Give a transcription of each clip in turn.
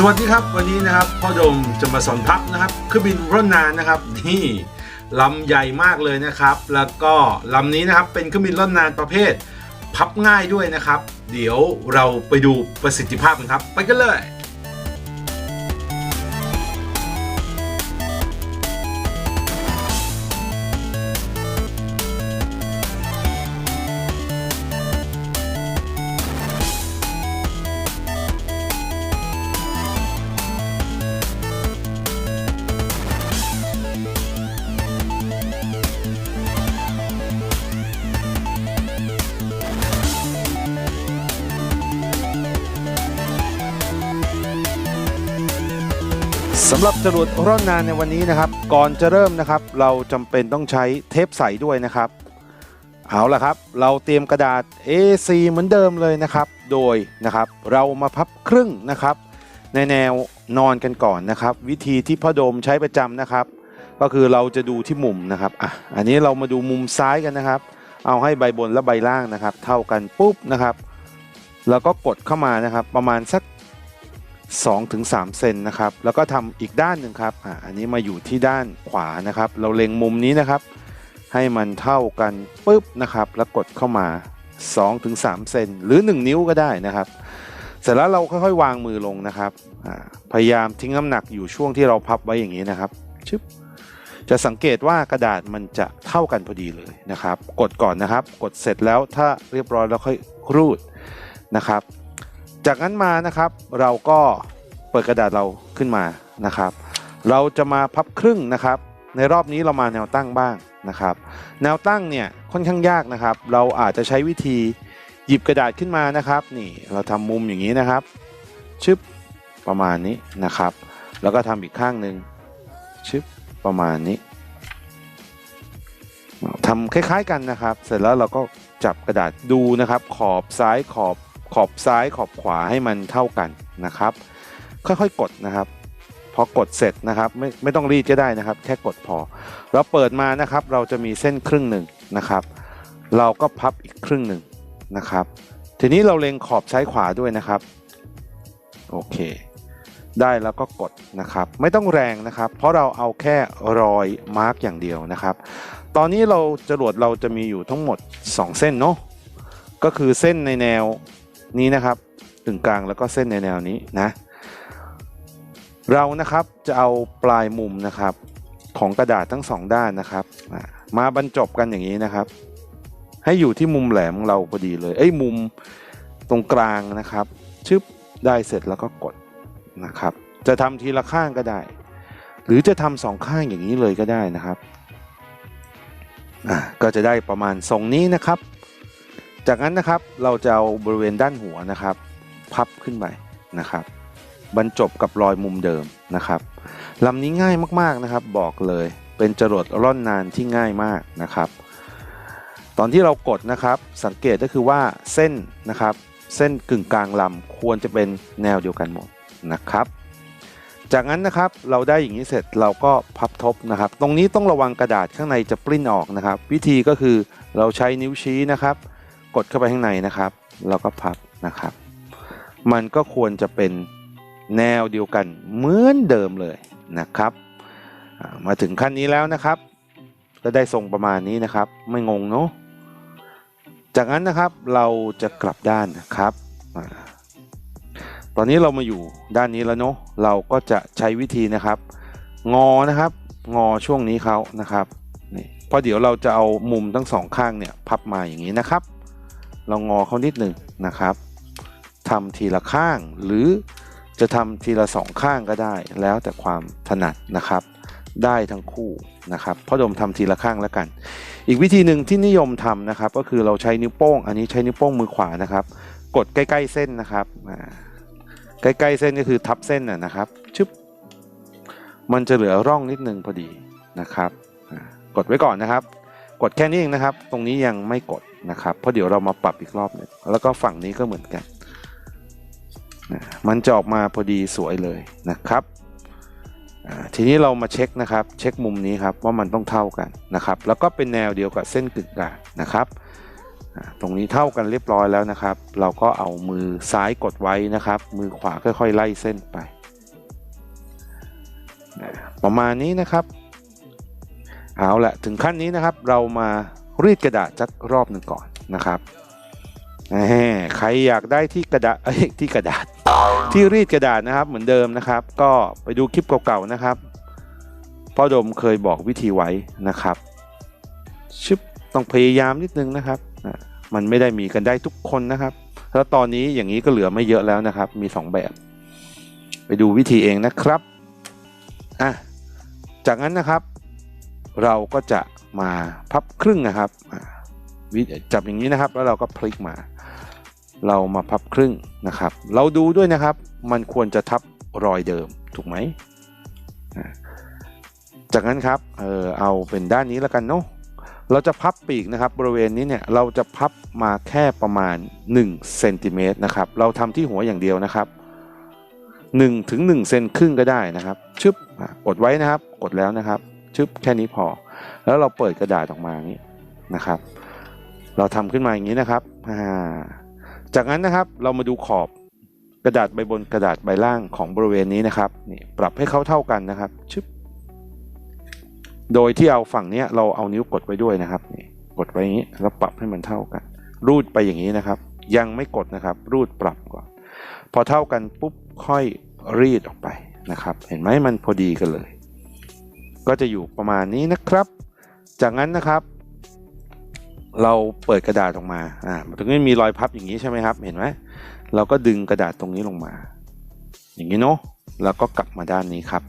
สวัสดีครับวันนี้นะครับพ่อดมจะมาสอนพับนะครับเครื่องบินร่อนนานนะครับนี่ลำใหญ่มากเลยนะครับ แล้วก็ลำนี้นะครับเป็นเครื่องบินร่อนนานประเภท พับง่ายด้วยนะครับ เดี๋ยวเราไปดูประสิทธิภาพกันครับ ไปกันเลย สำหรับจรวดร่อนนานในวันนี้นะครับ ก่อนจะเริ่มนะครับ เราจำเป็นต้องใช้เทปใสด้วยนะครับ เอาละครับ เราเตรียมกระดาษ A4 เหมือนเดิมเลยนะครับ โดยนะครับ เรามาพับครึ่งนะครับ ในแนวนอนกันก่อนนะครับ วิธีที่พ่อโดมใช้ประจำนะครับ ก็คือเราจะดูที่มุมนะครับอะอันนี้เรามาดูมุมซ้ายกันนะครับ เอาให้ใบบนและใบล่างนะครับ เท่ากันปุ๊บนะครับ แล้วก็กดเข้ามานะครับ ประมาณสัก 2-3ถึงเซนนะครับ แล้วก็ทำอีกด้านหนึ่งครับอ่าอันนี้มาอยู่ที่ด้านขวานะครับ เราเล็งมุมนี้นะครับ ให้มันเท่ากันปุ๊บนะครับ แล้วกดเข้ามา 2-3ถึงเซนหรือ 1 นิ้วก็ได้นะครับ เสร็จแล้วเราค่อยๆ วางมือลงนะครับพยายามทิ้งน้ำหนักอยู่ช่วงที่เราพับไว้อย่างนี้นะครับชึบจะสังเกตว่ากระดาษมันจะเท่ากันพอดีเลยนะครับ กดก่อนนะครับ กดเสร็จแล้วถ้าเรียบร้อยแล้วค่อยรูดนะครับ จากนั้นมานะครับเราก็เปิดกระดาษเราขึ้นมานะครับ เราจะมาพับครึ่งนะครับ ในรอบนี้เรามาแนวตั้งบ้างนะครับ แนวตั้งเนี่ยค่อนข้างยากนะครับ เราอาจจะใช้วิธีหยิบกระดาษขึ้นมานะครับ นี่เราทำมุมอย่างนี้นะครับ ชึบประมาณนี้นะครับ แล้วก็ทำอีกข้างหนึ่งชึบประมาณนี้ทำคล้าย ๆกันนะครับ เสร็จแล้วเราก็จับกระดาษดูนะครับ ขอบซ้ายขอบ ขอบซ้ายขอบขวาให้มันเท่ากันนะครับ ค่อยๆกดนะครับ พอกดเสร็จนะครับไม่ไม่ต้องรีดก็ได้นะครับ แค่กดพอ เราเปิดมานะครับ เราจะมีเส้นครึ่งหนึ่งนะครับ เราก็พับอีกครึ่งหนึ่งนะครับ ทีนี้เราเล็งขอบซ้ายขวาด้วยนะครับโอเค ได้แล้วก็กดนะครับ ไม่ต้องแรงนะครับ เพราะเราเอาแค่รอยมาร์กอย่างเดียวนะครับ ตอนนี้เราจรวดเราจะมีอยู่ทั้งหมด 2 เส้นเนาะก็คือเส้นในแนว นี้นะครับตึงกลางแล้วก็เส้นในแนวนี้นะ เรานะครับจะเอาปลายมุมนะครับของกระดาษทั้งสองด้านนะครับ มาบรรจบกันอย่างนี้นะครับ ให้อยู่ที่มุมแหลมของเราพอดีเลยเอ้มุมตรงกลางนะครับ ชึบได้เสร็จแล้วก็กดนะครับ จะทำทีละข้างก็ได้ หรือจะทำสองข้างอย่างนี้เลยก็ได้นะครับก็จะได้ประมาณทรงนี้นะครับ จากนั้นนะครับเราจะเอาบริเวณด้านหัวนะครับ พับขึ้นไปนะครับ บรรจบกับรอยมุมเดิมนะครับลำนี้ง่ายมากๆนะครับ บอกเลยเป็นจรวดร่อนนานที่ง่ายมากนะครับ ตอนที่เรากดนะครับสังเกตก็คือว่าเส้นนะครับ เส้นกึ่งกลางลำควรจะเป็นแนวเดียวกันหมดนะครับ จากนั้นนะครับเราได้อย่างนี้เสร็จเราก็พับทบนะครับ ตรงนี้ต้องระวังกระดาษข้างในจะปลิ้นออกนะครับ วิธีก็คือเราใช้นิ้วชี้นะครับ กดเข้าไปข้างในนะครับ แล้วก็พับนะครับ มันก็ควรจะเป็นแนวเดียวกันเหมือนเดิมเลยนะครับ มาถึงขั้นนี้แล้วนะครับ ก็ได้ทรงประมาณนี้นะครับ ไม่งงเนาะจากนั้นนะครับเราจะกลับด้านนะครับ ตอนนี้เรามาอยู่ด้านนี้แล้วเนาะเราก็จะใช้วิธีนะครับ งอนะครับ งอช่วงนี้เขานะครับนี่เพราะเดี๋ยวเราจะเอามุมทั้งสองข้างเนี่ยพับมาอย่างนี้นะครับ เรางอเขานิดหนึ่งนะครับทำทีละข้างหรือจะทำทีละสองข้างก็ได้ แล้วแต่ความถนัดนะครับ ได้ทั้งคู่นะครับพ่อดมทำทีละข้างแล้วกัน อีกวิธีหนึ่งที่นิยมทำนะครับ ก็คือเราใช้นิ้วโป้ง อันนี้ใช้นิ้วโป้งมือขวานะครับ กดใกล้ๆเส้นนะครับใกล้ๆเส้นก็คือทับเส้นนะครับชึบมันจะเหลือร่องนิดนึงพอดีนะครับ กดไว้ก่อนนะครับ กดแค่นี้เองนะครับ ตรงนี้ยังไม่กด นะครับ เพราะเดี๋ยวเรามาปรับอีกรอบหนึงแล้วก็ฝั่งนี้ก็เหมือนกันนะมันจะออกมาพอดีสวยเลยนะครับทีนี้เรามาเช็คนะครับ เช็คมุมนี้ครับว่ามันต้องเท่ากันนะครับ แล้วก็เป็นแนวเดียวกับเส้นกึ่งกลางนะครับตรงนี้เท่ากันเรียบร้อยแล้วนะครับ เราก็เอามือซ้ายกดไว้นะครับ มือขวาค่อยๆไล่เส้นไป ประมาณนี้นะครับ เอาละถึงขั้นนี้นะครับเรามา รีดกระดาษสักรอบหนึ่งก่อนนะครับใครอยากได้ที่กระดาษที่กระดาษ ที่รีดกระดาษนะครับเหมือนเดิมนะครับ ก็ไปดูคลิปเก่าๆนะครับพ่อดมเคยบอกวิธีไว้นะครับชึบต้องพยายามนิดนึงนะครับ มันไม่ได้มีกันได้ทุกคนนะครับ แล้วตอนนี้อย่างนี้ก็เหลือไม่เยอะแล้วนะครับ มี 2 แบบ ไปดูวิธีเองนะครับอะจากนั้นนะครับ เราก็จะมาพับครึ่งนะครับวิจับอย่างนี้นะครับ แล้วเราก็พลิกมา เรามาพับครึ่งนะครับ เราดูด้วยนะครับ มันควรจะทับรอยเดิมถูกไหมจากนั้นครับเออเอาเป็นด้านนี้แล้วกันเนาะเราจะพับปีกนะครับ บริเวณนี้เนี่ยเราจะพับมาแค่ประมาณ1เซนติเมตรนะครับ เราทำที่หัวอย่างเดียวนะครับ1ถึง1เซนครึ่งก็ได้นะครับ ชึบกดไว้นะครับ กดแล้วนะครับ ชึบแค่นี้พอ แล้วเราเปิดกระดาษออกมาอย่างนี้นะครับ เราทำขึ้นมาอย่างนี้นะครับาจากนั้นนะครับเรามาดูขอบกระดาษใบบนกระดาษใบล่างของบริเวณนี้นะครับนี่ปรับให้เขาเท่ากันนะครับชึบโดยที่เอาฝั่งเนี้ยเราเอานิ้วกดไว้ด้วยนะครับนี่กดไว้อย่างนี้แล้วปรับให้มันเท่ากัน รูดไปอย่างนี้นะครับ ยังไม่กดนะครับ รูดปรับก่อน พอเท่ากันปุ๊บค่อยรีดออกไปนะครับ เห็นไหมมันพอดีกันเลย ก็จะอยู่ประมาณนี้นะครับ จากนั้นนะครับ เราเปิดกระดาษออกมาอ่าตรงนี้มีรอยพับอย่างนี้ใช่ไหมครับ เห็นไหมเราก็ดึงกระดาษตรงนี้ลงมา อย่างนี้เนาะแล้วก็กลับมาด้านนี้ครับ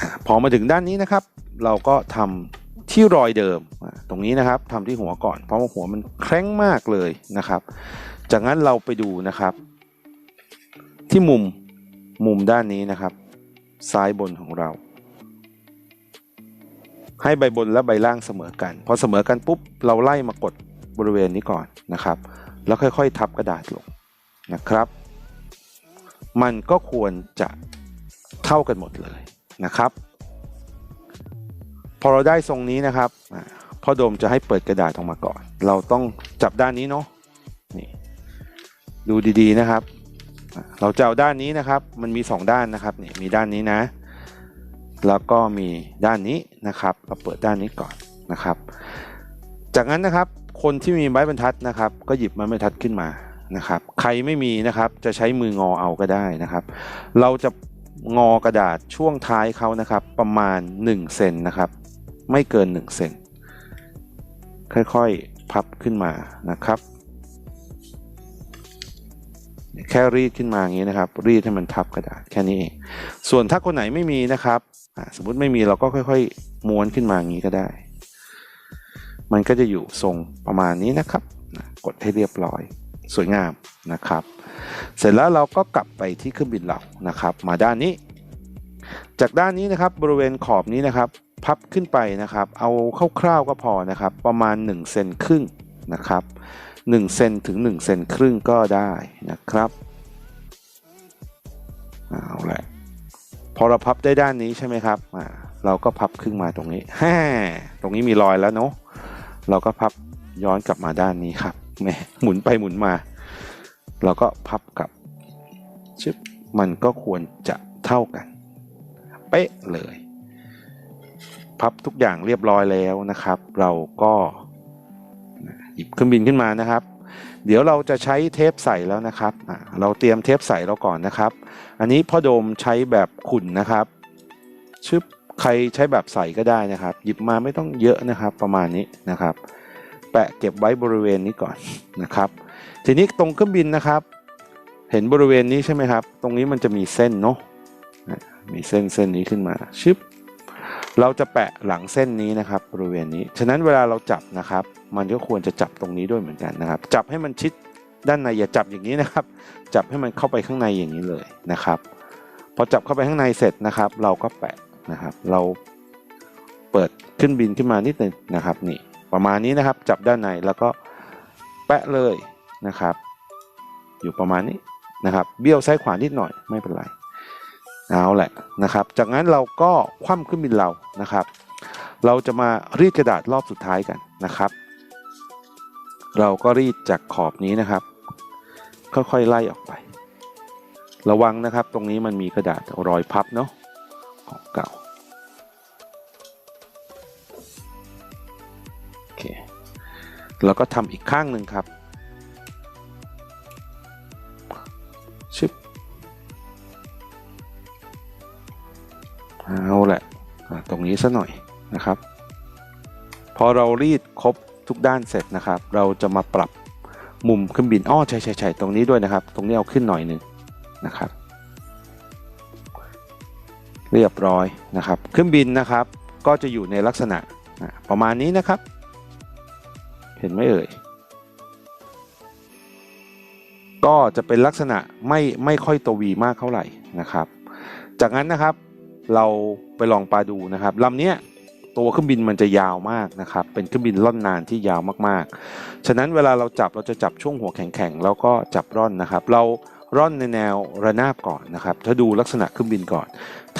อพอมาถึงด้านนี้นะครับ เราก็ทำที่รอยเดิมตรงนี้นะครับทำที่หัวก่อน เพราะว่าหัวมันแข็งมากเลยนะครับ จากนั้นเราไปดูนะครับ ที่มุมมุมด้านนี้นะครับ ซ้ายบนของเรา ให้ใบบนและใบล่างเสมอกัน พอเสมอกันปุ๊บเราไล่มากดบริเวณนี้ก่อนนะครับ แล้วค่อยๆ ทับกระดาษลงนะครับ มันก็ควรจะเท่ากันหมดเลยนะครับ พอเราได้ทรงนี้นะครับพ่อโดมจะให้เปิดกระดาษออกมาก่อน เราต้องจับด้านนี้เนาะนี่ดูดีๆนะครับ เราจะเอาด้านนี้นะครับ มันมี 2 ด้านนะครับนี่มีด้านนี้นะ แล้วก็มีด้านนี้นะครับ เราเปิดด้านนี้ก่อนนะครับ จากนั้นนะครับคนที่มีไม้บรรทัดนะครับ ก็หยิบไม้บรรทัดขึ้นมานะครับ ใครไม่มีนะครับจะใช้มืองอเอาก็ได้นะครับ เราจะงอกระดาษช่วงท้ายเขานะครับ ประมาณ1เซนนะครับ ไม่เกิน1เซนค่อยๆพับขึ้นมานะครับ แค่รีดขึ้นมาอย่างนี้นะครับ รีดให้มันทับกระดาษแค่นี้เองส่วนถ้าคนไหนไม่มีนะครับสมมติไม่มีเราก็ค่อย ๆ ม้วนขึ้นมาอย่างนี้ก็ได้ มันก็จะอยู่ทรงประมาณนี้นะครับ กดให้เรียบร้อยสวยงามนะครับ เสร็จแล้วเราก็กลับไปที่เครื่องบินเรานะครับ มาด้านนี้ จากด้านนี้นะครับบริเวณขอบนี้นะครับ พับขึ้นไปนะครับ เอาคร่าวๆก็พอนะครับ ประมาณ1เซนครึ่งนะครับ 1เซนถึง1เซนครึ่งก็ได้นะครับเอาละพอเราพับได้ด้านนี้ใช่ไหมครับอ่าเราก็พับครึ่งมาตรงนี้แฮ่ตรงนี้มีรอยแล้วเนาะเราก็พับย้อนกลับมาด้านนี้ครับแหมหมุนไปหมุนมา เราก็พับกลับชึบมันก็ควรจะเท่ากัน เป๊ะเลย พับทุกอย่างเรียบร้อยแล้วนะครับ เราก็ หยิบเครื่องบินขึ้นมานะครับ เดี๋ยวเราจะใช้เทปใส่แล้วนะครับ เราเตรียมเทปใส่เราก่อนนะครับ อันนี้พ่อโดมใช้แบบขุ่นนะครับชึบใครใช้แบบใส่ก็ได้นะครับ หยิบมาไม่ต้องเยอะนะครับ ประมาณนี้นะครับ แปะเก็บไว้บริเวณนี้ก่อนนะครับ ทีนี้ตรงเครื่องบินนะครับ เห็นบริเวณนี้ใช่ไหมครับ ตรงนี้มันจะมีเส้นเนาะนะมีเส้นเส้นนี้ขึ้นมาชึบ เราจะแปะหลังเส้นนี้นะครับบริเวณนี้ ฉะนั้นเวลาเราจับนะครับ มันก็ควรจะจับตรงนี้ด้วยเหมือนกันนะครับ จับให้มันชิดด้านในอย่าจับอย่างนี้นะครับ จับให้มันเข้าไปข้างในอย่างนี้เลยนะครับ พอจับเข้าไปข้างในเสร็จนะครับ เราก็แปะนะครับ เราเปิดขึ้นบินขึ้นมานิดนึงนะครับนี่ประมาณนี้นะครับ จับด้านในแล้วก็แปะเลยนะครับ อยู่ประมาณนี้นะครับ เบี้ยวซ้ายขวานิดหน่อยไม่เป็นไร เอาแหละนะครับ จากนั้นเราก็คว่ำขึ้นบินเรานะครับ เราจะมารีดกระดาษรอบสุดท้ายกันนะครับ เราก็รีดจากขอบนี้นะครับ ค่อยๆไล่ออกไป ระวังนะครับ ตรงนี้มันมีกระดาษรอยพับเนาะของเก่าโอเคแล้วก็ทำอีกข้างหนึ่งครับ ซะหน่อยนะครับ พอเรารีดครบทุกด้านเสร็จนะครับ เราจะมาปรับมุมเครื่องบินอ้อใช่ใช่ใช่ตรงนี้ด้วยนะครับ ตรงนี้เอาขึ้นหน่อยหนึ่งนะครับ เรียบร้อยนะครับเครื่องบินนะครับก็จะอยู่ในลักษณะอะประมาณนี้นะครับ เห็นไหมเอ่ยก็จะเป็นลักษณะไม่ไม่ค่อยตัววีมากเท่าไหร่นะครับ จากนั้นนะครับ เราไปลองปลาดูนะครับลำเนี้ยตัวเครื่องบินมันจะยาวมากนะครับ เป็นเครื่องบินล่อนนานที่ยาวมากๆ ฉะนั้นเวลาเราจับเราจะจับช่วงหัวแข็งๆแล้วก็จับร่อนนะครับ เราร่อนในแนวระนาบก่อนนะครับ ถ้าดูลักษณะเครื่องบินก่อน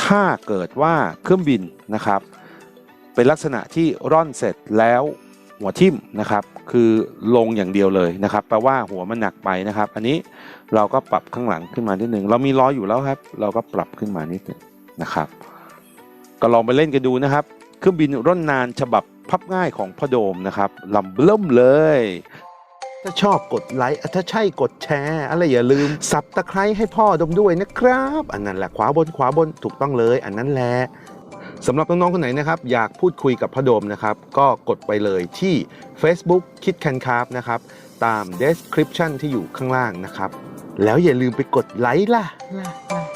ถ้าเกิดว่าเครื่องบินนะครับ เป็นลักษณะที่ร่อนเสร็จแล้วหัวทิ่มนะครับ คือลงอย่างเดียวเลยนะครับ แปลว่าหัวมันหนักไปนะครับ อันนี้เราก็ปรับข้างหลังขึ้นมานิดนึงเรามีล้ออยู่แล้วครับ เราก็ปรับขึ้นมานิดนึง นะครับ ก็ลองไปเล่นกันดูนะครับ เครื่องบินร่อนนานฉบับพับง่ายของพ่อโดมนะครับลำเริ่มเลย ถ้าชอบกดไลค์ถ้าใช่กดแชร์อะไรอย่าลืมสับตะไคร้ให้พ่อดมด้วยนะครับ อันนั้นแหละขวาบนขวาบนถูกต้องเลย อันนั้นแหละสำหรับน้อง ๆ คนไหนนะครับ อยากพูดคุยกับพ่อโดมนะครับ ก็กดไปเลยที่ Facebook คิดแคนคาร์นะครับ ตาม description ที่อยู่ข้างล่างนะครับ แล้วอย่าลืมไปกดไลค์ล่ะล่ะ